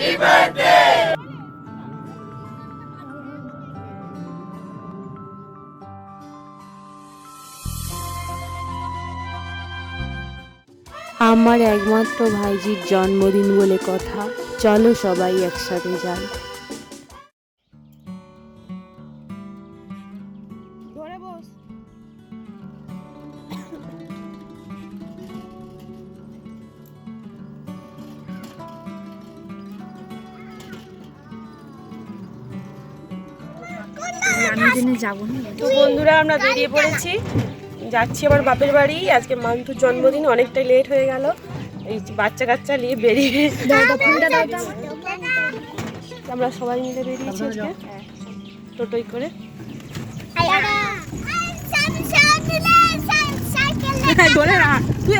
আমার একমাত্র ভাইজির জন্মদিন বলে কথা। চলো সবাই একসাথে যাই। তো বন্ধুরা আমরা বেরিয়ে পড়েছি যাচ্ছি আমার বাপের বাড়ি আজকে মান্টুর জন্মদিন অনেকটাই লেট হয়ে গেল এই বাচ্চা কাচ্চা নিয়ে বেরিয়ে আমরা সবাই মিলে বেরিয়েছি আজকে টোটোই করে তুই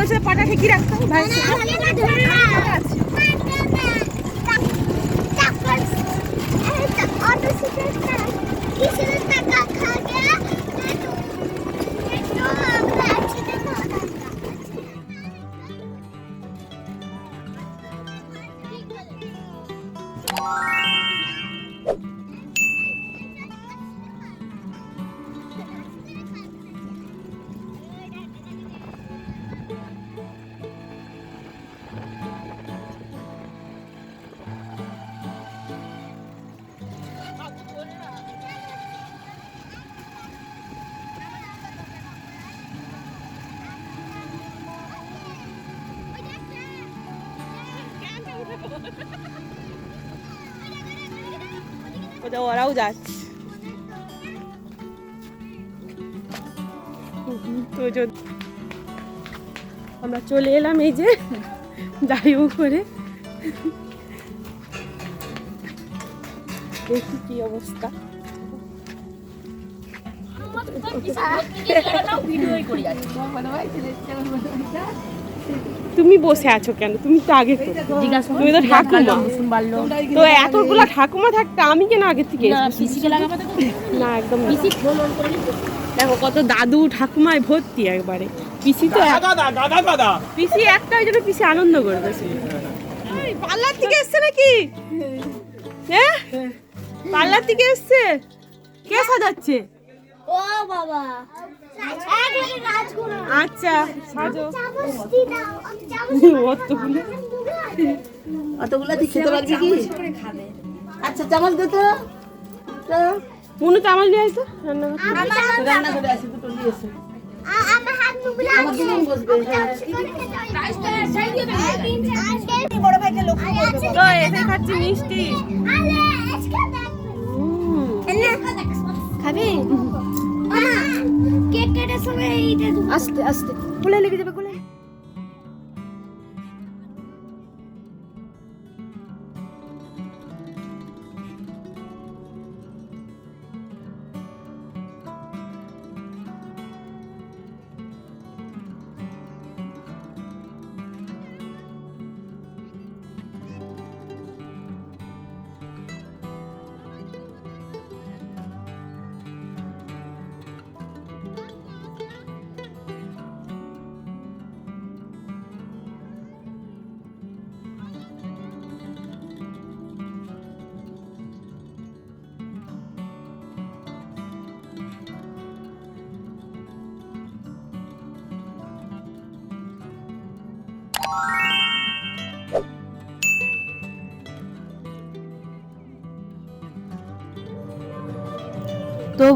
রাখতো ভাই 你现在大概可。ওদের ওরাও যাচ্ছে। আমরা চলে এলাম এই যে দাড়ি করে। দেখি কি অবস্থা। তুমি বসে আছো কেন? তুমি তো আগে তো। তুমি তো ঠাকুমা। তো এতগুলো ঠাকুমা থাকতে আমি কেন আগে থেকে না একদম দেখো কত দাদু ঠাকুমায় ভর্তি একবারে। পিসি তো এক- পিসি একটা ওই জন্য পিসি আনন্দ এই, পার্লার থেকে এসছে নাকি? হ্যাঁ? পার্লার থেকে এসছে? কে সাজাচ্ছে? ও বাবা। আচ্ছা সাজো। অতগুলো অতগুলো তুই খেতে পারবি কি? আচ্ছা চামচ দে তো। মনু চামচ নিয়ে রান্না। রান্না করে আসি দুটো এসে। হ্যাঁ। বড় ভাইকে লক্ষ্য করবে তো এসে খাচ্ছি মিষ্টি। খাবি? আস্তে আস্তে। খুলে লেগে যাবে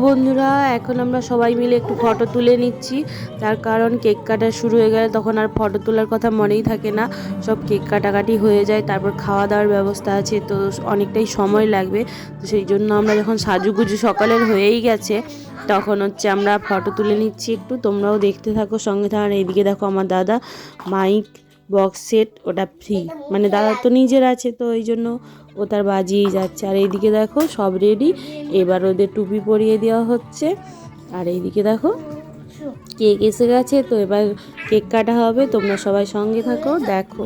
বন্ধুরা, এখন আমরা সবাই মিলে একটু ফটো তুলে নিচ্ছি। তার কারণ কেক কাটা শুরু হয়ে গেলে তখন আর ফটো তোলার কথা মনেই থাকে না। সব কেক কাটাকাটি হয়ে যায়, তারপর খাওয়া দাওয়ার ব্যবস্থা আছে, তো অনেকটাই সময় লাগবে। তো সেই জন্য আমরা যখন সাজুগুজু সকালের হয়েই গেছে, তখন হচ্ছে আমরা ফটো তুলে নিচ্ছি একটু। তোমরাও দেখতে থাকো সঙ্গে থাকার এইদিকে দেখো আমার দাদা মাইক বক্স সেট ওটা ফ্রি মানে দাদা তো নিজের আছে, তো এই জন্য ও তার বাজিয়েই যাচ্ছে। আর এইদিকে দেখো সব রেডি এবার ওদের টুপি পরিয়ে দেওয়া হচ্ছে। আর এইদিকে দেখো কেক এসে গেছে। তো এবার কেক কাটা হবে। তোমরা সবাই সঙ্গে থাকো, দেখো।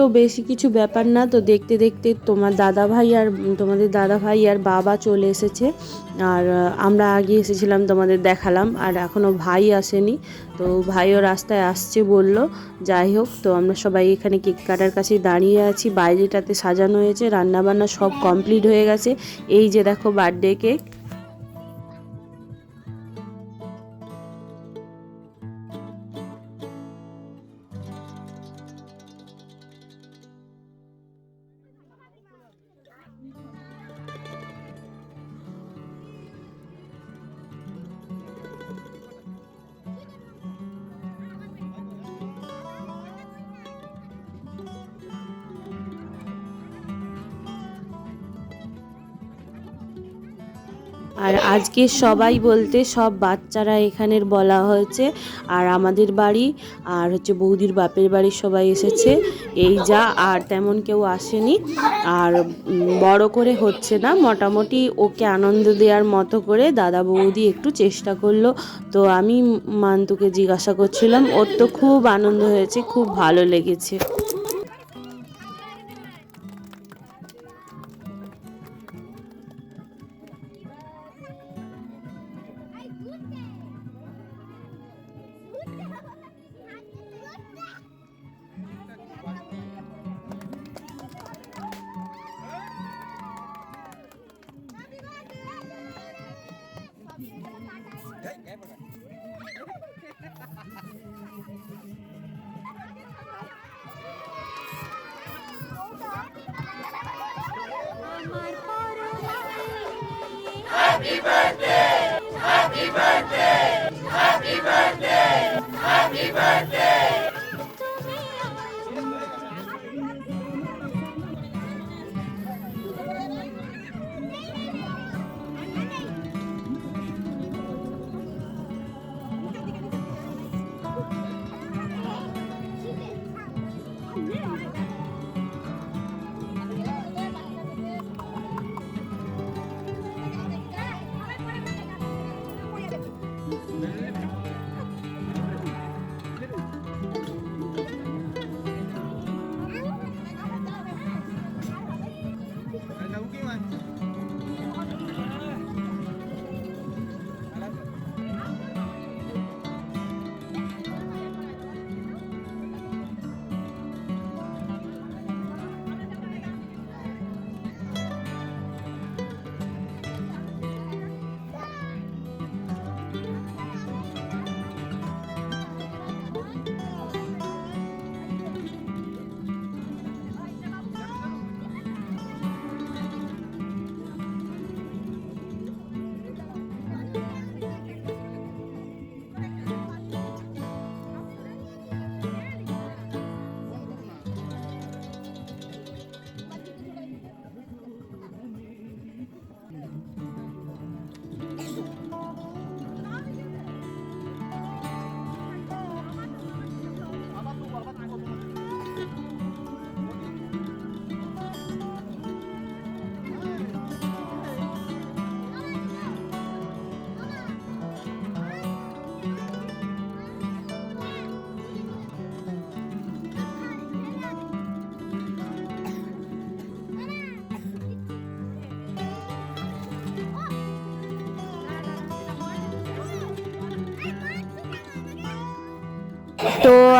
তো বেশি কিছু ব্যাপার না। তো দেখতে দেখতে তোমার দাদা ভাই আর তোমাদের দাদা ভাই আর বাবা চলে এসেছে। আর আমরা আগে এসেছিলাম, তোমাদের দেখালাম। আর এখনও ভাই আসেনি। তো ভাইও রাস্তায় আসছে বলল, যাই হোক, তো আমরা সবাই এখানে কেক কাটার কাছে দাঁড়িয়ে আছি। বাইরেটাতে সাজানো হয়েছে, রান্নাবান্না সব কমপ্লিট হয়ে গেছে। এই যে দেখো বার্থডে কেক আর আজকে সবাই বলতে সব বাচ্চারা এখানের বলা হয়েছে, আর আমাদের বাড়ি আর হচ্ছে বৌদির বাপের বাড়ির সবাই এসেছে। এই যা, আর তেমন কেউ আসেনি। আর বড় করে হচ্ছে না, মোটামুটি ওকে আনন্দ দেওয়ার মতো করে দাদা বৌদি একটু চেষ্টা করল। তো আমি মান্তুকে জিজ্ঞাসা করছিলাম, ওর তো খুব আনন্দ হয়েছে, খুব ভালো লেগেছে।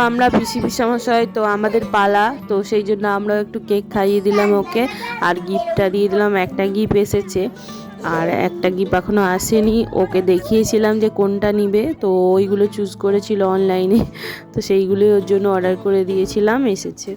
আমরা পিসি পিসামশাই, তো আমাদের পালা, তো সেই জন্য আমরা একটু কেক খাইয়ে দিলাম ওকে, আর গিফটটা দিয়ে দিলাম, একটা গিফট এসেছে। আর একটা গিফট এখনও আসেনি, ওকে দেখিয়েছিলাম যে কোনটা নিবে, তো ওইগুলো চুজ করেছিল অনলাইনে তো সেইগুলোই ওর জন্য অর্ডার করে দিয়েছিলাম, এসেছে।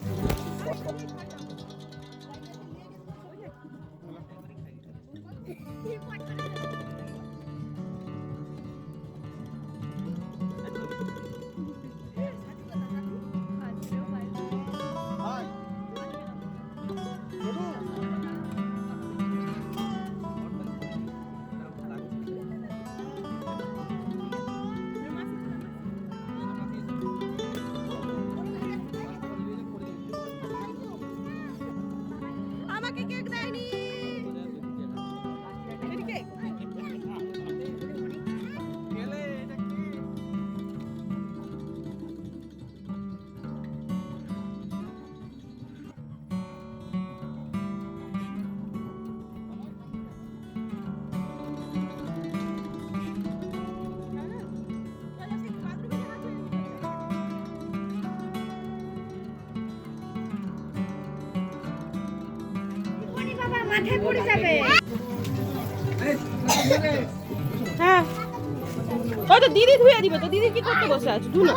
মাথায় পড়ে যাবে। হ্যাঁ। ওই তো দিদি ধুয়ে দিবে তো, দিদি কি করতে বসে আছে? ধুলো।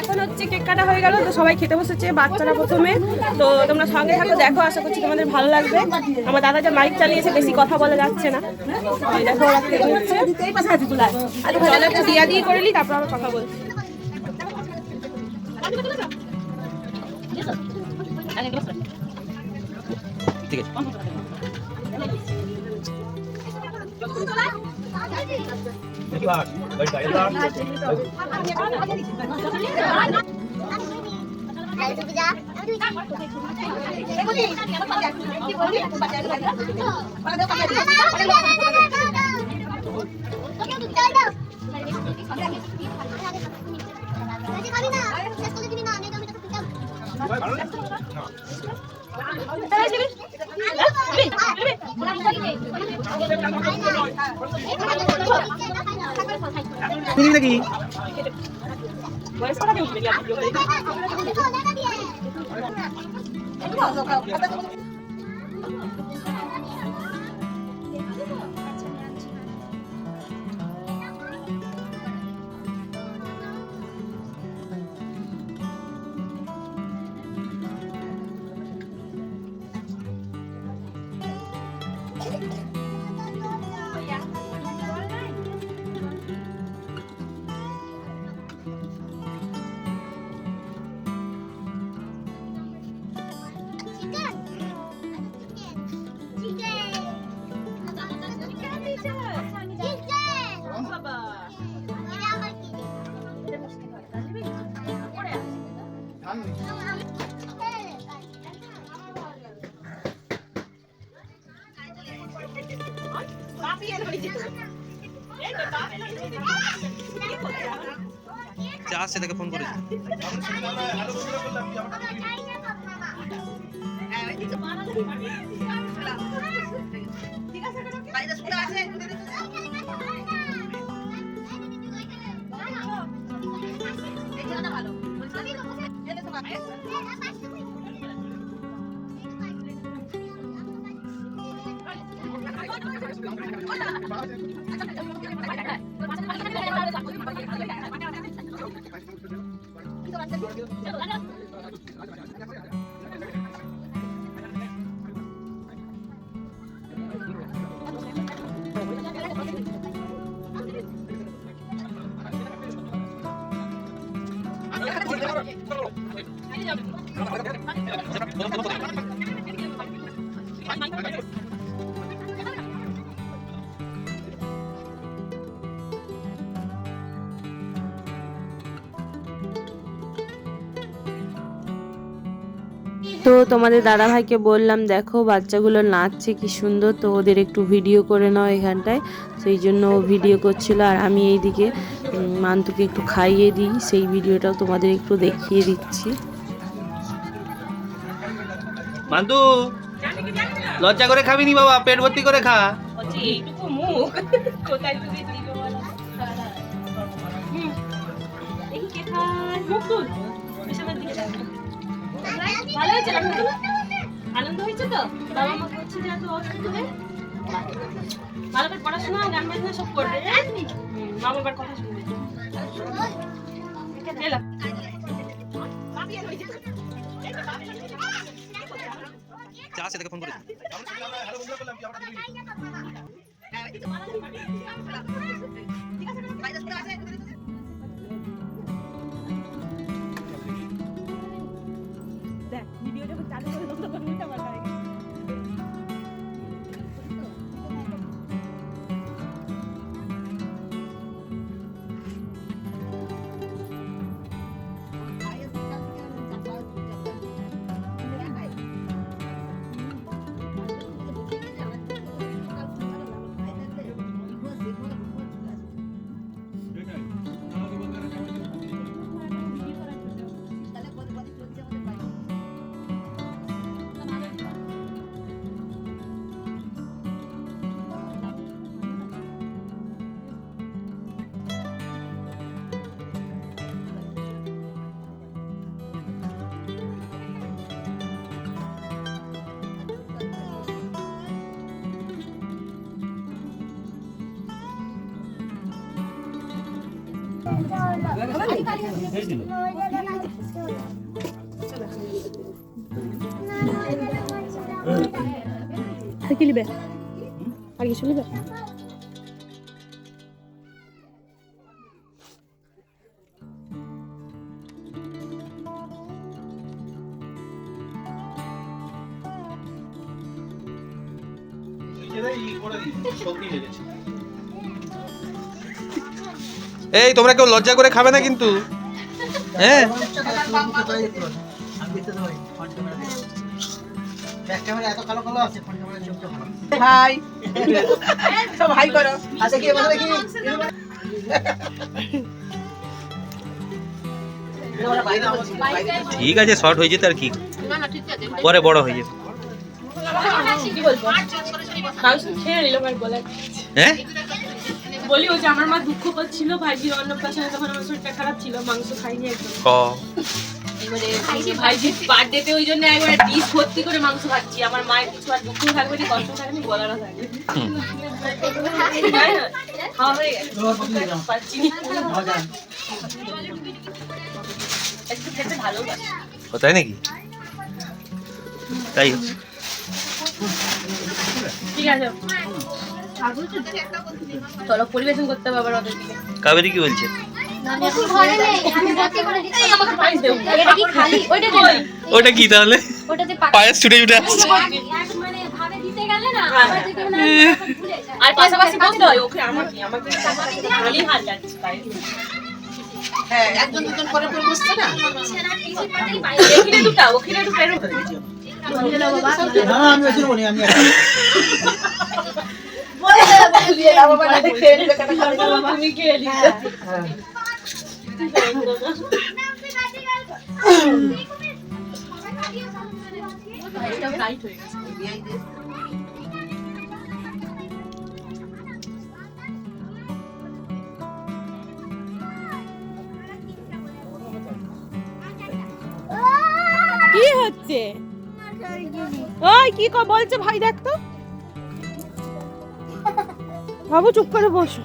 এখন হচ্ছে কেক কাটা হয়ে গেল, তো সবাই খেতে বসেছে বাচ্চারা প্রথমে। তো তোমরা সঙ্গে থাকো, দেখো, আশা করছি তোমাদের ভালো লাগবে। আমার দাদা যে মাইক চালিয়েছে, বেশি কথা বলা যাচ্ছে না। দেখো একটু দিয়া দিয়ে করে নি তারপর আবার কথা বলছি। বয়স্করা কেউ উঠবে না, ভিডিও করে। সে আসছে তাকে ফোন করেছি তো তোমাদের দাদা ভাইকে বললাম দেখো বাচ্চাগুলো নাচছে কি সুন্দর। তো ওদের একটু ভিডিও করে নাও এখানটায়। সেই জন্য ও ভিডিও করছিল আর আমি এইদিকে মান্তুকে একটু খাইয়ে দিই। সেই ভিডিওটাও তোমাদের একটু দেখিয়ে দিচ্ছি। মান্তু লজ্জা করে খাবি নি বাবা পেট ভর্তি করে খা। এইটুকু মুখ। কোথায় মুখ ভালো হয়েছে? আনন্দ হয়েছে? তো? বাবা মা করছে যে এত অসুবিধা নেই ভালো করে পড়াশোনা গান বাজনা সব করবে। হুম, মা বাবার কথা শুনবে। এলা। সে আসছে তাকে ফোন করেছি দেখ করে দেবো তখন উল্টা আর কি নিবে আর কিছু নিবে এই তোমরা কেউ লজ্জা করে খাবে না কিন্তু। হ্যাঁ? হাই সব হাই করো কি বলো দেখি। ঠিক আছে শর্ট হয়ে যেত আর কি। পরে বড় হয়ে যেতে। হ্যাঁ? বলি ও যে আমার মা দুঃখ করছিল ভাইজির অন্নপ্রাশনে তখন আমার শরীরটা খারাপ ছিল মাংস খাইনি একদম। ও এবারে ভাইজির বার্থডেতে ওই জন্য একবারে ডিশ ভর্তি করে মাংস খাচ্ছি। আমার মায়ের কিছু আর দুঃখ থাকবে না কষ্ট থাকবে না বলারও থাকবে তাই না? খাওয়া হয়ে গেছে। পাচ্ছি একটু খেতে ভালো তাই নাকি? তাই ঠিক আছে। চলো পরিবেশন করতে হবে আবার ওদেরকে। কাবেরি কি বলছে? আমি ভর্তি করে দিচ্ছি আমাকে পাইস দেবো এটা কি খালি ওইটা দেবে ওটা কি তাহলে? ওটাতে পায়েস ছুটে ছুটে আসছে। মানে ভাবে দিতে গেলে না আবার যদি মনে হয় তখন ভুলে যায়। আর পাশাপাশি বসতে হয় ওকে আমাকে আমাকে খালি হাত যাচ্ছে হ্যাঁ একজন দুজন করে করে বসছে না সেরা কিছু পাতেই পাই এখানে দুটা ওখানে একটু পেরো বলে দিয়ে কি হচ্ছে? ওই কি বলছে ভাই দেখ তো। বাবু চুপ করে বসো।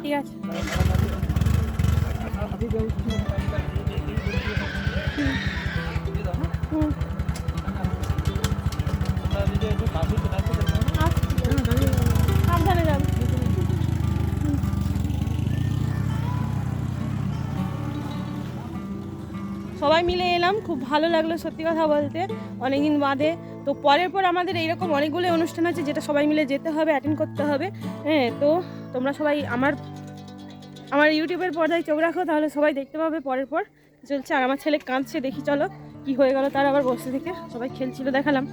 ঠিক আছে। সবাই মিলে এলাম, খুব ভালো লাগল সত্যি কথা বলতে। অনেকদিন বাদে। তো পরের পর আমাদের এইরকম অনেকগুলো অনুষ্ঠান আছে যেটা সবাই মিলে যেতে হবে অ্যাটেন্ড করতে হবে। হ্যাঁ তো তোমরা সবাই আমার আমার ইউটিউবের পর্দায় চোখ রাখো, তাহলে সবাই দেখতে পাবে পরের পর। চলছে, আর আমার ছেলে কাঁদছে, দেখি চলো কি হয়ে গেল, তার আবার বসে থেকে। সবাই খেলছিল, দেখালাম।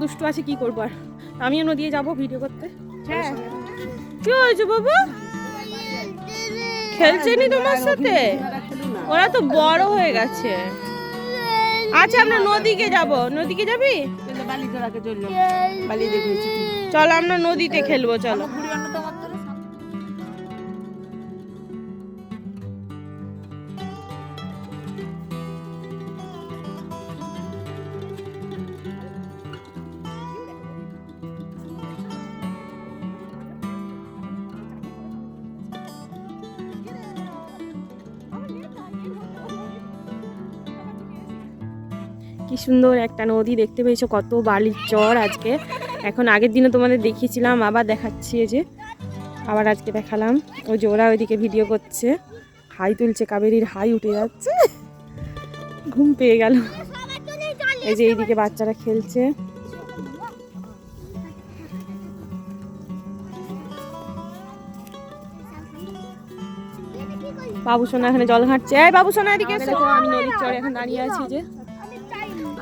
দুষ্টু আছে কি করব আর? আমিও নদিয়ে যাব ভিডিও করতে। হ্যাঁ। কি হয়েছে বাবু? খেলছে নি তোমার সাথে? ওরা তো বড় হয়ে গেছে। আচ্ছা আমরা নদীকে যাব। নদীকে যাবি? চলো আমরা নদীতে খেলব চলো। সুন্দর একটা নদী দেখতে পেয়েছ কত বালির চর আজকে। এখন আগের দিনে তোমাদের দেখিয়েছিলাম আবার দেখাচ্ছি যে। আবার আজকে দেখালাম। ওই যে ওরা ওইদিকে ভিডিও করছে। হাই তুলছে কাবেরির হাই উঠে যাচ্ছে। ঘুম পেয়ে গেল। এই যে এইদিকে বাচ্চারা খেলছে। বাবু সোনা এখানে জল ঘাটছে এই বাবু সোনা এদিকে আমি নদীর চরে এখন দাঁড়িয়ে আছি যে।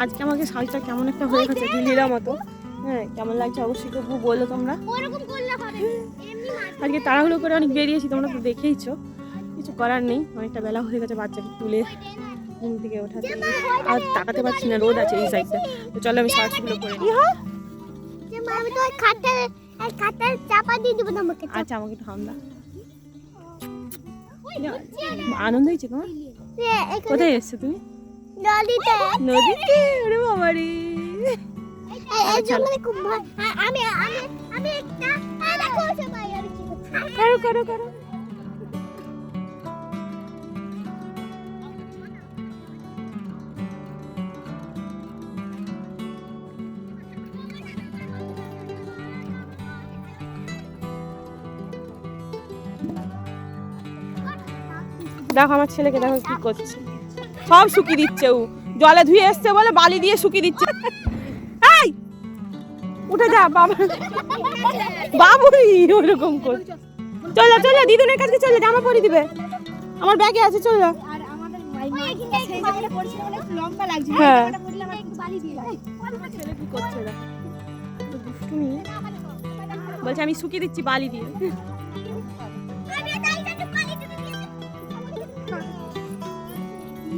আজকে আমাকে সাজটা কেমন একটা হয়ে গেছে দিল্লিরা মতো। হ্যাঁ কেমন লাগছে অবশ্যই তবু বলল তোমরা। আজকে তাড়াহুড়ো করে অনেক বেরিয়েছি তোমরা তো দেখেইছো। কিছু করার নেই অনেকটা বেলা হয়ে গেছে বাচ্চাকে তুলে ঘুম থেকে ওঠাতে। আর তাকাতে পারছি না রোদ আছে এই সাইডটা তো চলো আমি সার্চগুলো করে নিই। আচ্ছা আমাকে আনন্দ হয়েছে তোমার? কোথায় এসছো তুমি? নদীতে? নদীতে? ওরে ভয়। আর আমি আমি আমি একটা দেখো সবাই আমি কি করো করো করো। দেখো আমার ছেলেকে দেখো কি করছে। সব শুকিয়ে দিচ্ছে ও। জলে ধুয়ে এসছে বলে বালি দিয়ে শুকিয়ে দিচ্ছে। এই! উঠে যা বাবা। বাবুই ওরকম করছে। চলো চলো দিদুনের কাছে চলে জামা পরে দিবে। আমার ব্যাগে আছে চলো হ্যাঁ। তো দুষ্টুমি বলছে আমি শুকিয়ে দিচ্ছি বালি দিয়ে।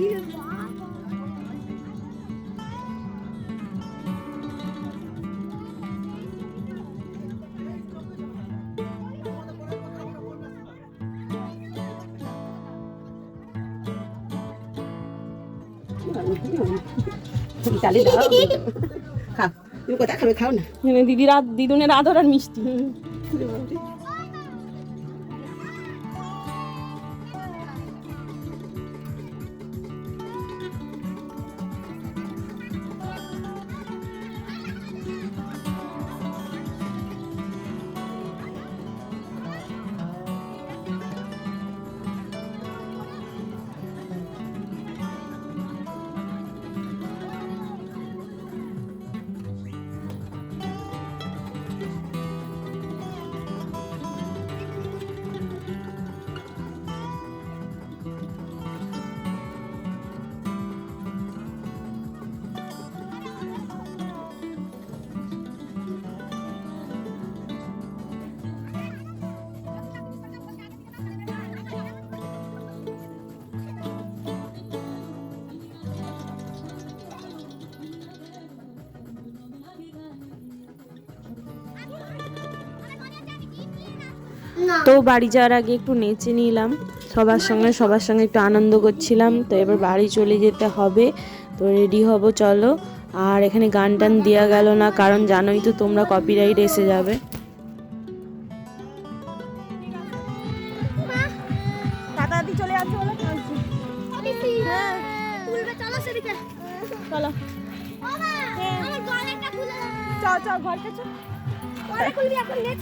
রাত মানে দিদির আদ দিদুনের আদর আর মিষ্টি। তো বাড়ি যাওয়ার আগে একটু নেচে নিলাম। সবার সঙ্গে সবার সঙ্গে একটু আনন্দ করছিলাম। তো এবার বাড়ি চলে যেতে হবে। তো রেডি হব চলো। আর এখানে গান টান দেওয়া গেল না কারণ জানোই তো তোমরা কপিরাইট এসে যাবে। চলে। হ্যাঁ চলো সেদিকে চলো। বাবা আমার গলাটা খুলে চ চ ঘর কাছে গলা খুলবি এখন নে।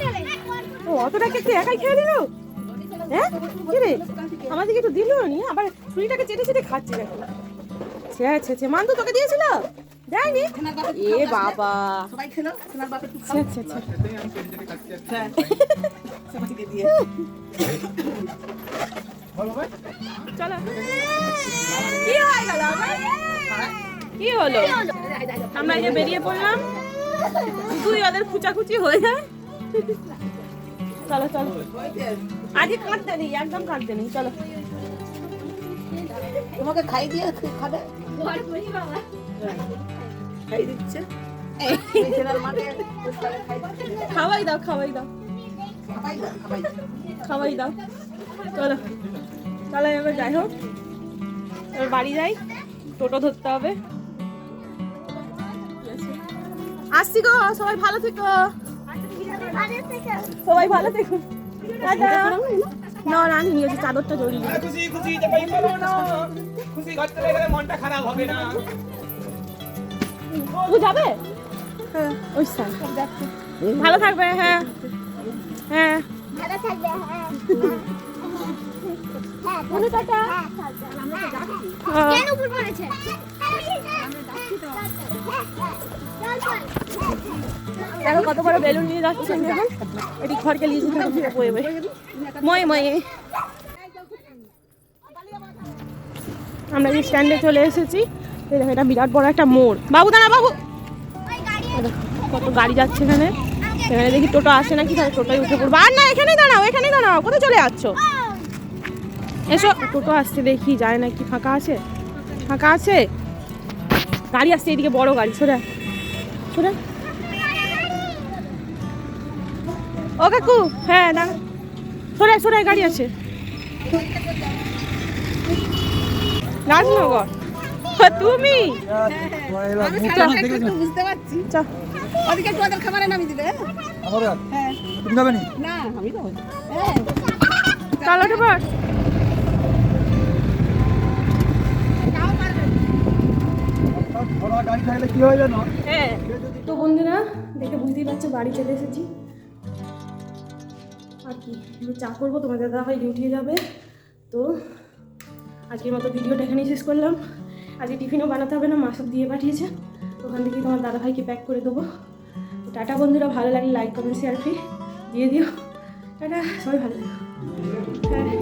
অতটাকে তুই একাই খেয়ে দিল? হ্যাঁ? কি রে? আমাদেরকে একটু দিল নি? আবার ছুরিটাকে চেটে চেটে খাচ্ছে দেখো। ছে ছে ছে মান তো তোকে দিয়েছিল? দেয়নি? এ বাবা। চলো। কি হয়ে গেল? কি হলো? আমরা যে বেরিয়ে পড়লাম, তুই ওদের খুচাখুচি হয়ে যায়। চলো চলো। আজকে কাঁদতে নেই একদম কাঁদতে নেই চলো। তোমাকে খাই দিয়ে খাবে? খাই দিচ্ছে। খাওয়াই দাও খাওয়াই দাও। খাওয়াই দাও। চলো। চলো এবার যাই হোক। এবার বাড়ি যাই। টোটো ধরতে হবে। আসছি গো সবাই ভালো থেকো। সবাই ভালো টাটা। না না আমি নিয়েছি চাদরটা জড়িয়ে। খুশি খুশি যাই বলো না। খুশি ঘর চলে গেলে মনটা খারাপ হবে না। ও যাবে? হ্যাঁ। ওই ভালো থাকবে হ্যাঁ। হ্যাঁ। ভালো থাকবে হ্যাঁ। হ্যাঁ মনে টাটা। হ্যাঁ চল। হ্যাঁ। কেন উপর পড়েছে দেখো কত বড় বেলুন নিয়ে যাচ্ছে দেখুন এটি ঘরকে নিয়ে মই আমরা যে স্ট্যান্ডে চলে এসেছি, এটা বিরাট বড় একটা মোড়। বাবু, দাঁড়া, বাবু। কত গাড়ি যাচ্ছে এখানে। এখানে দেখি টোটো আসে নাকি, তাহলে টোটোয় উঠে পড়ব। আর না, এখানেই দাঁড়াও এখানেই দাঁড়াও। কোথায় চলে যাচ্ছ? এসো। টোটো আসছে দেখি, যায় নাকি, ফাঁকা আছে? ফাঁকা আছে? গাড়ি আসছে, এদিকে বড় গাড়ি, সরে আয়। ও কাকু হ্যাঁ দাঁড়া। সরে সরে গাড়ি আছে। রাজনগর হ্যাঁ, তুমি বুঝতে পারছি চল ওদিকে একটু ওদের খাবারে নামিয়ে দিবে হ্যাঁ? তুমি যাবে না? আমি তো চলো তো বন্ধুরা, দেখে বুঝতেই পারছ, বাড়ি চলে এসেছি। আর কি চা করব, তোমাদের দাদা ভাই ডিউটি যাবে। তো আজকের মতো ভিডিওটা এখানেই শেষ করলাম। আজকে টিফিনও বানাতে হবে না, মা সব দিয়ে পাঠিয়েছে। ওখান থেকে তোমার দাদা ভাইকে প্যাক করে দেবো। টাটা বন্ধুরা, ভালো লাগলে লাইক কমেন্ট শেয়ার ফ্রি দিয়ে দিও। টাটা, সবাই ভালো থাকো। হ্যাঁ।